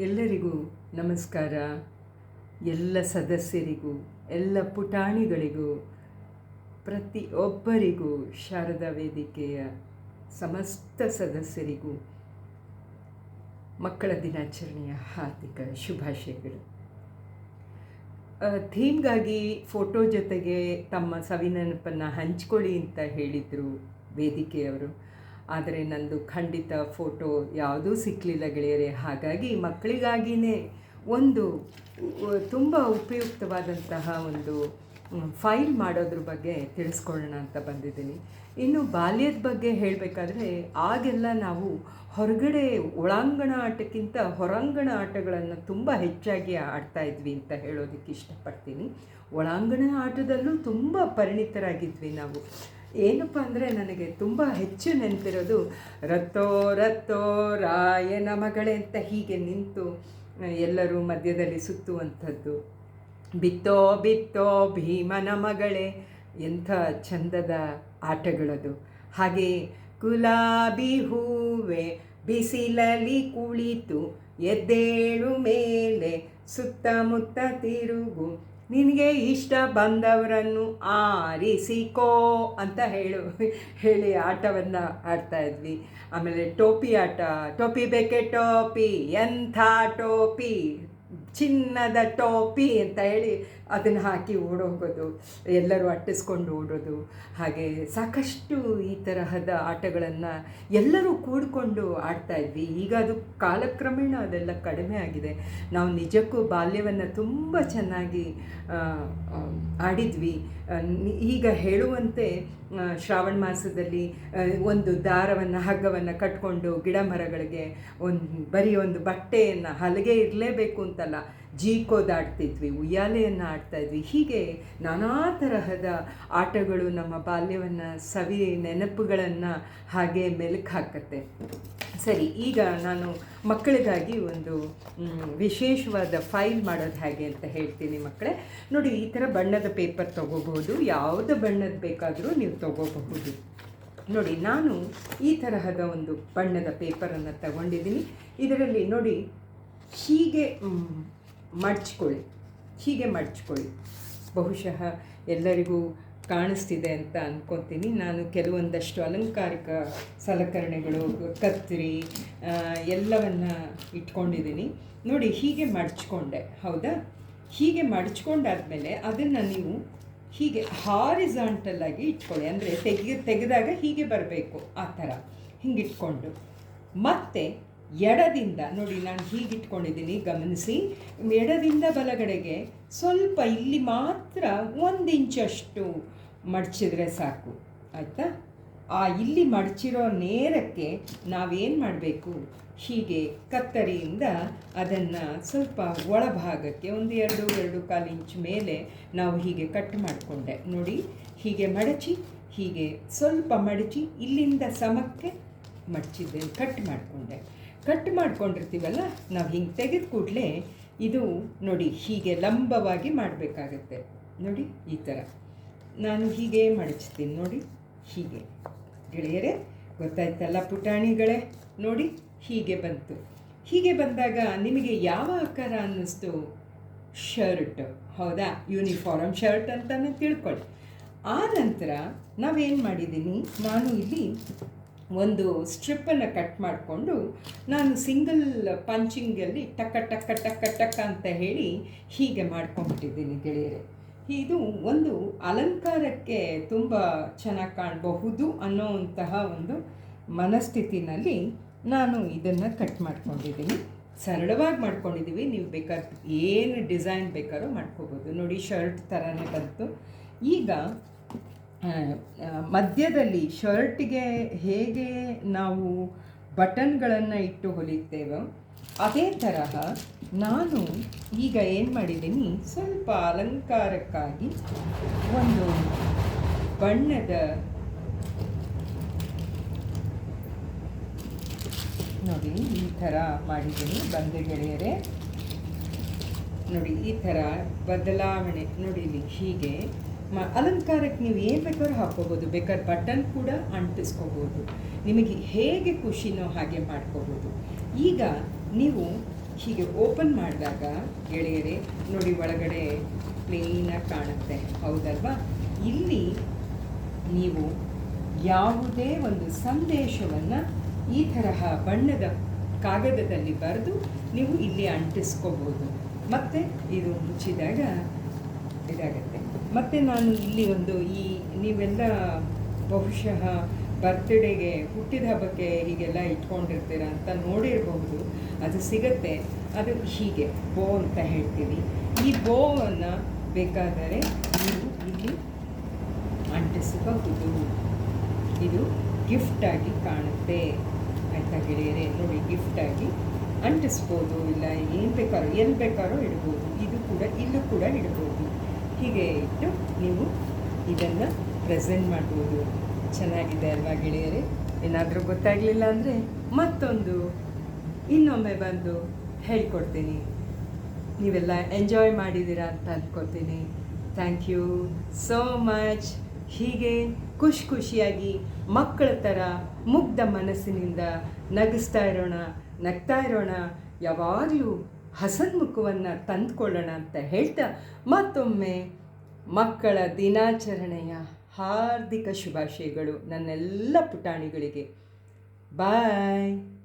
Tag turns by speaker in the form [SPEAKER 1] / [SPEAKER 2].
[SPEAKER 1] ಎಲ್ಲರಿಗೂ ನಮಸ್ಕಾರ. ಎಲ್ಲ ಸದಸ್ಯರಿಗೂ, ಎಲ್ಲ ಪುಟಾಣಿಗಳಿಗೂ, ಪ್ರತಿಯೊಬ್ಬರಿಗೂ ಶಾರದಾ ವೇದಿಕೆಯ ಸಮಸ್ತ ಸದಸ್ಯರಿಗೂ ಮಕ್ಕಳ ದಿನಾಚರಣೆಯ ಹಾರ್ದಿಕ ಶುಭಾಶಯಗಳು. ಥೀಮ್ಗಾಗಿ ಫೋಟೋ ಜೊತೆಗೆ ತಮ್ಮ ಸವಿನೆನಪನ್ನು ಹಂಚ್ಕೊಳ್ಳಿ ಅಂತ ಹೇಳಿದರು ವೇದಿಕೆಯವರು. ಆದರೆ ನಂದು ಖಂಡಿತ ಫೋಟೋ ಯಾವುದೂ ಸಿಕ್ಕಲಿಲ್ಲ ಗೆಳೆಯರೆ. ಹಾಗಾಗಿ ಮಕ್ಕಳಿಗಾಗಿಯೇ ಒಂದು ತುಂಬ ಉಪಯುಕ್ತವಾದಂತಹ ಒಂದು ಫೈಲ್ ಮಾಡೋದ್ರ ಬಗ್ಗೆ ತಿಳಿಸ್ಕೊಳ್ಳೋಣ ಅಂತ ಬಂದಿದ್ದೀನಿ. ಇನ್ನು ಬಾಲ್ಯದ ಬಗ್ಗೆ ಹೇಳಬೇಕಾದ್ರೆ ಆಗೆಲ್ಲ ನಾವು ಹೊರಗಡೆ ಒಳಾಂಗಣ ಆಟಕ್ಕಿಂತ ಹೊರಾಂಗಣ ಆಟಗಳನ್ನು ತುಂಬ ಹೆಚ್ಚಾಗಿ ಆಡ್ತಾ ಇದ್ವಿ ಅಂತ ಹೇಳೋದಕ್ಕೆ ಇಷ್ಟಪಡ್ತೀನಿ. ಒಳಾಂಗಣ ಆಟದಲ್ಲೂ ತುಂಬ ಪರಿಣಿತರಾಗಿದ್ವಿ ನಾವು. ಏನಪ್ಪ ಅಂದರೆ ನನಗೆ ತುಂಬ ಹೆಚ್ಚು ನೆನಪಿರೋದು ರತ್ತೋ ರತ್ತೋ ರಾಯನ ಮಗಳೇ ಅಂತ ಹೀಗೆ ನಿಂತು, ಎಲ್ಲರೂ ಮಧ್ಯದಲ್ಲಿ ಸುತ್ತುವಂಥದ್ದು. ಬಿತ್ತೋ ಬಿತ್ತೋ, ಭೀಮನ ಮಗಳೇ ಎಂಥ ಚಂದದ ಆಟಗಳದು. ಹಾಗೆ ಗುಲಾಬಿ ಹೂವೆ ಬಿಸಿಲಲ್ಲಿ ಕುಳಿತು, ಎದ್ದೇಳು ಮೇಲೆ ಸುತ್ತಮುತ್ತ ತಿರುಗು ನಿನಗೆ ಇಷ್ಟ ಬಂದವರನ್ನು ಆರಿಸಿಕೋ ಅಂತ ಹೇಳು. ಹೇಳಿ ಆಟವನ್ನು ಆಡ್ತಾ ಇದ್ವಿ. ಆಮೇಲೆ ಟೋಪಿ ಆಟ, ಟೋಪಿ ಬೇಕೆ? ಟೋಪಿ. ಎಂಥ ಟೋಪಿ? ಚಿನ್ನದ ಟೋಪಿ ಅಂತ ಹೇಳಿ ಅದನ್ನು ಹಾಕಿ ಓಡೋಗೋದು, ಎಲ್ಲರೂ ಅಟ್ಟಿಸ್ಕೊಂಡು ಓಡೋದು. ಹಾಗೆ ಸಾಕಷ್ಟು ಈ ತರಹದ ಆಟಗಳನ್ನು ಎಲ್ಲರೂ ಕೂಡಿಕೊಂಡು ಆಡ್ತಾ ಇದ್ವಿ. ಈಗ ಅದು ಕಾಲಕ್ರಮೇಣ ಅದೆಲ್ಲ ಕಡಿಮೆ ಆಗಿದೆ. ನಾವು ನಿಜಕ್ಕೂ ಬಾಲ್ಯವನ್ನು ತುಂಬ ಚೆನ್ನಾಗಿ ಆಡಿದ್ವಿ. ಈಗ ಹೇಳುವಂತೆ ಶ್ರಾವಣ ಮಾಸದಲ್ಲಿ ಒಂದು ದಾರವನ್ನು, ಹಗ್ಗವನ್ನು ಕಟ್ಕೊಂಡು ಗಿಡ ಮರಗಳಿಗೆ ಒಂದು, ಬರೀ ಒಂದು ಬಟ್ಟೆಯನ್ನು, ಹಲಗೆ ಇರಲೇಬೇಕು ಅಂತಲ್ಲ ಜೀಕೋದಾಡ್ತಿದ್ವಿ ಉಯ್ಯಾಲೆಯನ್ನು ಆಡ್ತಾ ಇದ್ವಿ ಹೀಗೆ ನಾನಾ ತರಹದ ಆಟಗಳು ನಮ್ಮ ಬಾಲ್ಯವನ್ನು ಸವಿ ನೆನಪುಗಳನ್ನು ಹಾಗೆ ಮೆಲುಕು ಹಾಕತ್ತೆ. ಸರಿ, ಈಗ ನಾನು ಮಕ್ಕಳಿಗಾಗಿ ಒಂದು ವಿಶೇಷವಾದ ಫೈಲ್ ಮಾಡೋದು ಹೇಗೆ ಅಂತ ಹೇಳ್ತೀನಿ ಮಕ್ಕಳೇ. ನೋಡಿ, ಈ ಥರ ಬಣ್ಣದ ಪೇಪರ್ ತೊಗೋಬಹುದು ಯಾವುದು ಬಣ್ಣದ ಬೇಕಾದರೂ ನೀವು ತೊಗೋಬಹುದು. ನೋಡಿ, ನಾನು ಈ ತರಹದ ಒಂದು ಬಣ್ಣದ ಪೇಪರನ್ನು ತಗೊಂಡಿದ್ದೀನಿ. ಇದರಲ್ಲಿ ನೋಡಿ, ಹೀಗೆ ಮಡ್ಚ್ಕೊಳ್ಳಿ ಹೀಗೆ ಮಡ್ಚ್ಕೊಳ್ಳಿ ಬಹುಶಃ ಎಲ್ಲರಿಗೂ ಕಾಣಿಸ್ತಿದೆ ಅಂತ ಅಂದ್ಕೊತೀನಿ ನಾನು ಕೆಲವೊಂದಷ್ಟು ಅಲಂಕಾರಿಕ ಸಲಕರಣೆಗಳು ಕತ್ತರಿ ಎಲ್ಲವನ್ನು ಇಟ್ಕೊಂಡಿದ್ದೀನಿ. ನೋಡಿ, ಹೀಗೆ ಮಡ್ಚ್ಕೊಂಡೆ ಹೌದಾ? ಹೀಗೆ ಮಡ್ಚ್ಕೊಂಡಾದ್ಮೇಲೆ ಅದನ್ನು ನೀವು ಹೀಗೆ ಹಾರಿಸಾಂಟಲ್ಲಾಗಿ ಇಟ್ಕೊಳ್ಳಿ. ಅಂದರೆ ತೆಗೆ ತೆಗೆದಾಗ ಹೀಗೆ ಬರಬೇಕು ಆ ಥರ. ಹಿಂಗೆ ಇಟ್ಕೊಂಡು ಮತ್ತೆ ಎಡದಿಂದ, ನೋಡಿ ನಾನು ಹೀಗೆ ಇಟ್ಕೊಂಡಿದ್ದೀನಿ ಗಮನಿಸಿ. ಎಡದಿಂದ ಬಲಗಡೆಗೆ ಸ್ವಲ್ಪ ಇಲ್ಲಿ ಮಾತ್ರ ಒಂದು ಇಂಚಷ್ಟು ಮಡಚಿದ್ರೆ ಸಾಕು. ಆಯಿತಾ? ಆ ಇಲ್ಲಿ ಮಡಚಿರೋ ನೇರಕ್ಕೆ ನಾವೇನು ಮಾಡಬೇಕು? ಹೀಗೆ ಕತ್ತರಿಯಿಂದ ಅದನ್ನು ಸ್ವಲ್ಪ ಒಳಭಾಗಕ್ಕೆ ಒಂದು ಎರಡು ಎರಡು ಕಾಲು ಇಂಚ್ ಮೇಲೆ ನಾವು ಹೀಗೆ ಕಟ್ ಮಾಡಿಕೊಂಡೆ. ನೋಡಿ, ಹೀಗೆ ಮಡಚಿ, ಹೀಗೆ ಸ್ವಲ್ಪ ಮಡಚಿ ಇಲ್ಲಿಂದ ಸಮಕ್ಕೆ ಮಡಚಿದ್ದೇನೆ, ಕಟ್ ಮಾಡಿಕೊಂಡೆ. ಕಟ್ ಮಾಡ್ಕೊಂಡಿರ್ತೀವಲ್ಲ, ನಾವು ಹಿಂಗೆ ತೆಗೆದ ಕೂಡಲೇ ಇದು ನೋಡಿ ಹೀಗೆ ಲಂಬವಾಗಿ ಮಾಡಬೇಕಾಗತ್ತೆ. ನೋಡಿ ಈ ಥರ ನಾನು ಹೀಗೆ ಮಡಚ್ತೀನಿ ನೋಡಿ, ಹೀಗೆ. ಗೆಳೆಯರೇ, ಗೊತ್ತಾಯ್ತಲ್ಲ ಪುಟಾಣಿಗಳೇ? ನೋಡಿ ಹೀಗೆ ಬಂತು. ಹೀಗೆ ಬಂದಾಗ ನಿಮಗೆ ಯಾವ ಆಕಾರ ಅನ್ನಿಸ್ತು? ಶರ್ಟ್. ಹೌದಾ? ಯೂನಿಫಾರ್ಮ್ ಶರ್ಟ್ ಅಂತಲೇ ತಿಳ್ಕೊಳ್ಳಿ. ಆ ನಂತರ ನಾವೇನು ಮಾಡಿದ್ದೀನಿ ನಾನು ಇಲ್ಲಿ ಒಂದು ಸ್ಟ್ರಿಪ್ಪನ್ನು ಕಟ್ ಮಾಡಿಕೊಂಡು ನಾನು ಸಿಂಗಲ್ ಪಂಚಿಂಗಲ್ಲಿ ಟಕ್ಕ ಟಕ್ಕ ಟಕ್ಕ ಟಕ್ಕ ಅಂತ ಹೇಳಿ ಹೀಗೆ ಮಾಡ್ಕೊಂಡ್ಬಿಟ್ಟಿದ್ದೀನಿ ಗೆಳೆಯರೆ. ಇದು ಒಂದು ಅಲಂಕಾರಕ್ಕೆ ತುಂಬ ಚೆನ್ನಾಗಿ ಕಾಣಬಹುದು ಅನ್ನೋವಂತಹ ಒಂದು ಮನಸ್ಥಿತಿನಲ್ಲಿ ನಾನು ಇದನ್ನು ಕಟ್ ಮಾಡ್ಕೊಂಡಿದ್ದೀನಿ. ಸರಳವಾಗಿ ಮಾಡ್ಕೊಂಡಿದ್ದೀವಿ ನೀವು ಬೇಕಾದ್ರೆ ಏನು ಡಿಸೈನ್ ಬೇಕಾದ್ರೂ ಮಾಡ್ಕೋಬೋದು. ನೋಡಿ ಶರ್ಟ್ ಥರನೇ ಬಂತು. ಈಗ ಮಧ್ಯದಲ್ಲಿ ಶರ್ಟ್ಗೆ ಹೇಗೆ ನಾವು ಬಟನ್ಗಳನ್ನು ಇಟ್ಟು ಹೊಲಿತೇವೋ ಅದೇ ತರಹ ನಾನು ಈಗ ಏನು ಮಾಡಿದ್ದೀನಿ, ಸ್ವಲ್ಪ ಅಲಂಕಾರಕ್ಕಾಗಿ ಒಂದು ಬಣ್ಣದ ನೋಡಿ, ಈ ಥರ ಮಾಡಿದ್ದೀನಿ ಬಂದು ಗೆಳೆಯರೆ. ನೋಡಿ, ಈ ಥರ ಬದಲಾವಣೆ, ನೋಡಿ ಹೀಗೆ. ಅಲಂಕಾರಕ್ಕೆ ನೀವು ಏನು ಬೇಕಾದ್ರೂ ಹಾಕ್ಕೋಬೋದು. ಬೇಕಾದ್ರೆ ಬಟನ್ ಕೂಡ ಅಂಟಿಸ್ಕೋಬೋದು. ನಿಮಗೆ ಹೇಗೆ ಖುಷಿನೋ ಹಾಗೆ ಮಾಡ್ಕೋಬೋದು. ಈಗ ನೀವು ಹೀಗೆ ಓಪನ್ ಮಾಡಿದಾಗ, ಗೆಳೆಯರೆ, ನೋಡಿ ಒಳಗಡೆ ಪ್ಲೇನಾಗಿ ಕಾಣುತ್ತೆ. ಹೌದಲ್ವಾ? ಇಲ್ಲಿ ನೀವು ಯಾವುದೇ ಒಂದು ಸಂದೇಶವನ್ನು ಈ ತರಹ ಬಣ್ಣದ ಕಾಗದದಲ್ಲಿ ಬರೆದು ನೀವು ಇಲ್ಲಿ ಅಂಟಿಸ್ಕೋಬೋದು. ಮತ್ತು ಇದು ಮುಚ್ಚಿದಾಗ ಇದಾಗುತ್ತೆ. ಮತ್ತು ನಾನು ಇಲ್ಲಿ ಒಂದು ಈ ನೀವೆಲ್ಲ ಬಹುಶಃ ಬರ್ತ್ಡೇಗೆ ಹುಟ್ಟಿದ ಹಬ್ಬಕ್ಕೆ ಹೀಗೆಲ್ಲ ಇಟ್ಕೊಂಡಿರ್ತೀರ ಅಂತ ನೋಡಿರಬಹುದು. ಅದು ಸಿಗತ್ತೆ. ಅದು ಹೀಗೆ, ಬೋ ಅಂತ ಹೇಳ್ತೀವಿ. ಈ ಬೋವನ್ನು ಬೇಕಾದರೆ ನೀವು ಇಲ್ಲಿ ಅಂಟಿಸಬಹುದು. ಇದು ಗಿಫ್ಟಾಗಿ ಕಾಣುತ್ತೆ. ಅಂತ ಗೆಳೆಯರೆ? ನೋಡಿ ಗಿಫ್ಟಾಗಿ ಅಂಟಿಸ್ಬೋದು. ಇಲ್ಲ ಏನು ಬೇಕಾದ್ರೂ, ಎಲ್ಲಿ ಬೇಕಾದ್ರೂ ಇಡ್ಬೋದು. ಇದು ಕೂಡ, ಇಲ್ಲೂ ಕೂಡ ಇಡ್ಬೋದು. ಹೀಗೆ ಇಟ್ಟು ನೀವು ಇದನ್ನು ಪ್ರೆಸೆಂಟ್ ಮಾಡ್ಬೋದು. ಚೆನ್ನಾಗಿದೆ ಅಲ್ವಾ ಗೆಳೆಯರೆ? ಏನಾದರೂ ಗೊತ್ತಾಗಲಿಲ್ಲ ಅಂದರೆ ಮತ್ತೊಂದು, ಇನ್ನೊಮ್ಮೆ ಬಂದು ಹೇಳ್ಕೊಡ್ತೀನಿ. ನೀವೆಲ್ಲ ಎಂಜಾಯ್ ಮಾಡಿದ್ದೀರಾ ಅಂತ ಅಂದ್ಕೊತೀನಿ ಥ್ಯಾಂಕ್ ಯು ಸೋ ಮಚ್ ಹೀಗೆ ಖುಷಿ ಖುಷಿಯಾಗಿ ಮಕ್ಕಳ ಥರ ಮುಗ್ಧ ಮನಸ್ಸಿನಿಂದ ನಗಿಸ್ತಾ ಇರೋಣ, ನಗ್ತಾ ಇರೋಣ. ಯಾವಾಗಲೂ ಹಸನ್ಮುಖವನ್ನು ತಂದುಕೊಳ್ಳೋಣ ಅಂತ ಹೇಳ್ತಾ ಮತ್ತೊಮ್ಮೆ ಮಕ್ಕಳ ದಿನಾಚರಣೆಯ ಹಾರ್ದಿಕ ಶುಭಾಶಯಗಳು ನನ್ನೆಲ್ಲ ಪುಟಾಣಿಗಳಿಗೆ. ಬಾಯ್.